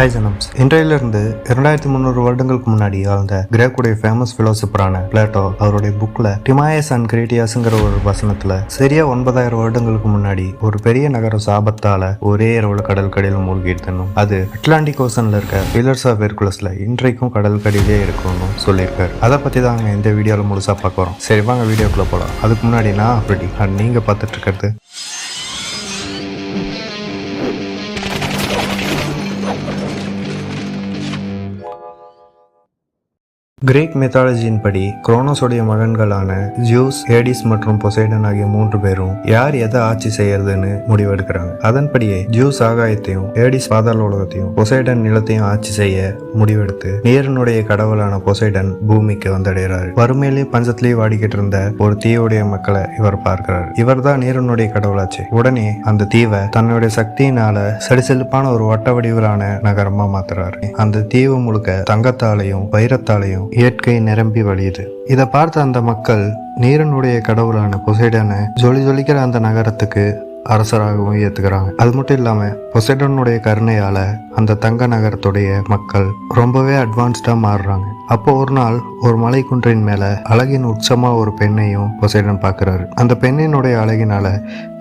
Hi ஜனம்ஸ் இன்றையிலிருந்து இரண்டாயிரத்தி முந்நூறு வருடங்களுக்கு முன்னாடி வாழ்ந்த கிரேக்குடைய ஃபேமஸ் பிலோசபரான பிளேட்டோ அவருடைய புக்ல டிமாயஸ் அண்ட் கிரேட்டியாஸ்ங்கிற ஒரு வசனத்துல சரியா ஒன்பதாயிரம் வருடங்களுக்கு முன்னாடி ஒரு பெரிய நகரம் சாபத்தால ஒரே இரவுல கடல் கடையில் மூழ்கிடுத்தனும் அது அட்லாண்டிக் ஓசன்ல இருக்க பில்லர்ஸ் ஆஃப் ஹெர்குலஸ்ல இன்றைக்கும் கடல் கடையிலே இருக்கும்னு சொல்லியிருக்காரு. அதை பத்தி தாங்க இந்த வீடியோல முழுசா பார்க்க போறோம். சரி வாங்க வீடியோக்குள்ள போலாம். அதுக்கு முன்னாடி நான் அப்படி நீங்க பார்த்துட்டு இருக்கிறது. கிரேக் மெத்தாலஜியின் படி குரோனோஸுடைய மகன்களான ஜியூஸ் ஏடிஸ் மற்றும் பொசைடன் ஆகிய மூன்று பேரும் யார் எதை ஆட்சி செய்யறதுன்னு முடிவெடுக்கிறாங்க. அதன்படியே ஜியூஸ் ஆகாயத்தையும் ஏடிஸ் பாதாள உலகத்தையும் பொசைடன் நிலத்தையும் ஆட்சி செய்ய முடிவெடுத்து நீரனுடைய கடவுளான பொசைடன் பூமிக்கு வந்தடைகிறாரு. வறுமையிலே பஞ்சத்திலேயே வாடிக்கிட்டு இருந்த ஒரு தீவுடைய மக்களை இவர் பார்க்கிறார். இவர் தான் நீரனுடைய கடவுளாச்சு. உடனே அந்த தீவை தன்னுடைய சக்தியினால சடிசெலுப்பான ஒரு வட்ட வடிவிலான நகரமா மாத்துறாரு. அந்த தீவு முழுக்க தங்கத்தாலையும் வைரத்தாலையும் இயற்கை நிரம்பி வழியுது. இதை பார்த்த அந்த மக்கள் நீரனுடைய கடவுளான பொசைடனை ஜொலி ஜொலிக்கிற அந்த நகரத்துக்கு அரசராகவும் ஏத்துக்கிறாங்க. அது மட்டும் இல்லாம பொசைடனுடைய கருணையால அந்த தங்க நகரத்துடைய மக்கள் ரொம்பவே அட்வான்ஸ்டா மாறுறாங்க. அப்போ ஒரு நாள் ஒரு மலை குன்றின் மேல அழகின் உச்சமா ஒரு பெண்ணையும் பொசைடன் பார்க்கறாரு அந்த பெண்ணினுடைய அழகினால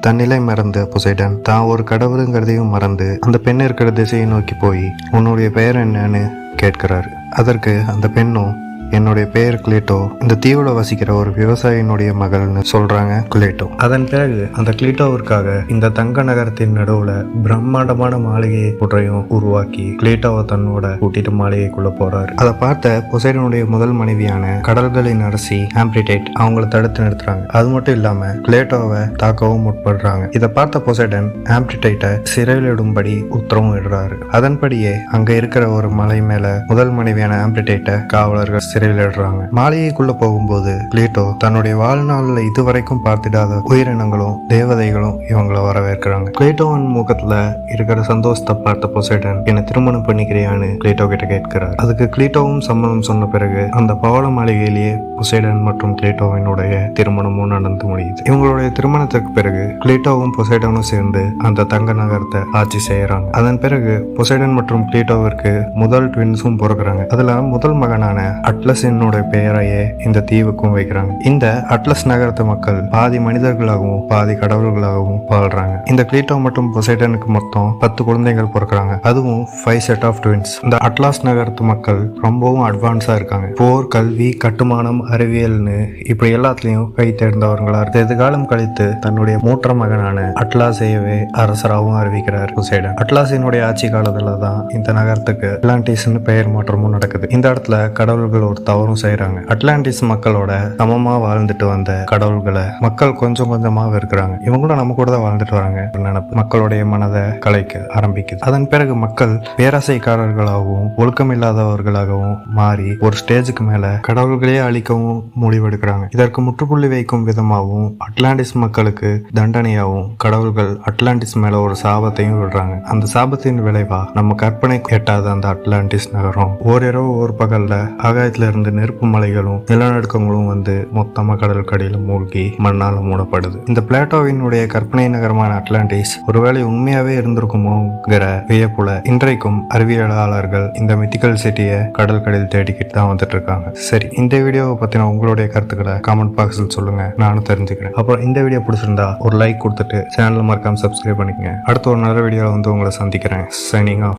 தன்னிலை மறந்த பொசைடன் தான் ஒரு கடவுளுங்கிறதையும் மறந்து அந்த பெண் இருக்கிற திசையை நோக்கி போய் உன்னுடைய பெயர் என்னன்னு கேட்கிறாரு. அதற்கு அந்த பெண்ணும் என்னுடைய பெயர் கிளேட்டோ. இந்த தீவுல வசிக்கிற ஒரு விவசாயினுடைய மகள்னு சொல்றாங்க கிளேட்டோ. அதன் பிறகு அந்த கிளேட்டோவிற்காக இந்த தங்க நகரத்தின் நடுவுல பிரம்மாண்டமான மாளிகையை ஒன்றையும் உருவாக்கி கிளேட்டோவை தன்னோட கூட்டிட்டு மாளிகைக்குள்ள போறாரு. அதை பார்த்த பொசைடனுடைய முதல் மனைவியான கடல்களின் அரசி ஆம்பிரிடேட் அவங்கள தடுத்து நிறுத்துறாங்க. அது மட்டும் இல்லாம கிளேட்டோவை தாக்கவும் முற்படுறாங்க. இதை பார்த்த பொசைடன் ஆம்பிரிடைட்டை சிறையிலிடும்படி உத்தரவும் இடுறாரு. அதன்படியே அங்க இருக்கிற ஒரு மலை மேல முதல் மனைவியான ஆம்பிரிடைட்டை காவலர்கள் சிறையிலிடுறாங்க மாளிகைக்குள்ள போகும்போது பிளேட்டோ தன்னுடைய வாழ்நாளில் இதுவரைக்கும் பார்த்திடாத உயிரினங்களும் தேவதைகளும் இவங்களை வரவேற்கிறாங்க. பிளேட்டோவன் முகத்துல இருக்கிற சந்தோஷத்தை பார்த்த பொசைடன் என்னை திருமணம் பண்ணிக்கிறியான்னு கிளீட்டோ கிட்ட கேட்கிறார். அதுக்கு கிளீட்டோவும் சம்மதம் சொன்ன பிறகு அந்த பவள மாளிகையிலேயே பொசைடன் மற்றும் கிளேட்டோவினுடைய திருமணமும் நடந்து முடியுது. இவங்களுடைய திருமணத்துக்கு பிறகு கிளேட்டோவும் பொசைடனும் சேர்ந்து அந்த தங்க நகரத்தை ஆட்சி செய்யறாங்க. அதன் பிறகு பொசைடன் மற்றும் கிளேட்டோவிற்கு முதல் ட்வின்ஸும் பிறகுறாங்க அதுல முதல் மகனான அட்லஸினுடைய பெயரையே இந்த தீவுக்கும் வைக்கிறாங்க. இந்த அட்லஸ் நகரத்து மக்கள் பாதி மனிதர்களாகவும் பாதி கடவுள்களாகவும் வாழ்றாங்க. இந்த கிளீட்டோ மற்றும் பொசைடனுக்கு மொத்தம் பத்து குழந்தைகள் பிறக்கிறாங்க. அதுவும் ஃபைவ் செட் ஆஃப் ட்வின்ஸ் இந்த அட்லாஸ் நகரத்து மக்கள் ரொம்பவும் அட்வான்ஸா இருக்காங்க. போர் கல்வி கட்டுமானம் அறிவியல்னு இப்படி எல்லாத்துலயும் கை தேர்ந்தவர்களாக இருக்கு எதிர்காலம் கழித்து தன்னுடைய மூற்ற மகனான அட்லாசையவே அரசராகவும் அறிவிக்கிறார் பொசைடன் அட்லாசினுடைய ஆட்சி காலத்துல தான் இந்த நகரத்துக்கு அட்லாண்டிஸ்னு பெயர் மாற்றமும் நடக்குது. இந்த இடத்துல கடவுள்கள் ஒரு தவறும் செய்கிறாங்க அட்லாண்டிஸ் மக்களோட சமமா வாழ்ந்துட்டு வந்த கடவுள்களை மக்கள் கொஞ்சம் கொஞ்சமா இருக்கிறாங்க. இவங்களும் நம்ம கூட தான் வாழ்ந்துட்டு வராங்க ஒரு நினைப்பு. மக்களுடைய மனதை கலைக்க ஆரம்பிக்குது. அதன் பிறகு மக்கள் பேராசைக்காரர்களாகவும் ஒழுக்கமில்லாதவர்களாகவும் மாறி ஒரு ஸ்டேஜுக்கு மேல கடவுள்களே அழிக்கவும் முடிவெடுக்கிறாங்க. இதற்கு முற்றுப்புள்ளி வைக்கும் விதமாகவும் அட்லாண்டிஸ் மக்களுக்கு தண்டனையாகவும் கடவுள்கள் அட்லாண்டிஸ் மேல ஒரு சாபத்தையும் விடுறாங்க. அந்த சாபத்தின் விளைவா நம்ம கற்பனை எட்டாத அந்த அட்லாண்டிஸ் நகரம். ஓரிரவு ஒரு பகல்ல ஆகாயத்துல இருந்து நெருப்பு மலைகளும் நிலநடுக்கங்களும் வந்து மொத்தமா கடல்கடியில் மூழ்கி மண்ணால மூடப்படுது. இந்த பிளாட்டோவினுடைய கற்பனை நகரமான அட்லாண்டிஸ் ஒருவேளை உண்மையாவே இருந்திருக்குமோங்கிற வியப்புல இன்றைக்கும் அறிவியலாளர்கள் இந்த மித்திக்கல் சிட்டியை கடல்கடையில் தேடிக்கிட்டு தான் வந்துட்டு இருக்காங்க. சரி இந்த வீடியோவை பத்தின உங்களுடைய கருத்துக்களை கமெண்ட் பாக்ஸில் சொல்லுங்க. நானும் தெரிஞ்சுக்கிறேன். அப்புறம் இந்த வீடியோ பிடிச்சிருந்தா ஒரு லைக் கொடுத்துட்டு சேனலில் மறக்காம சப்ஸ்கிரைப் பண்ணிக்கங்க. அடுத்த ஒரு நல்ல வீடியோவில் வந்து உங்களை சந்திக்கிறேன். Signing off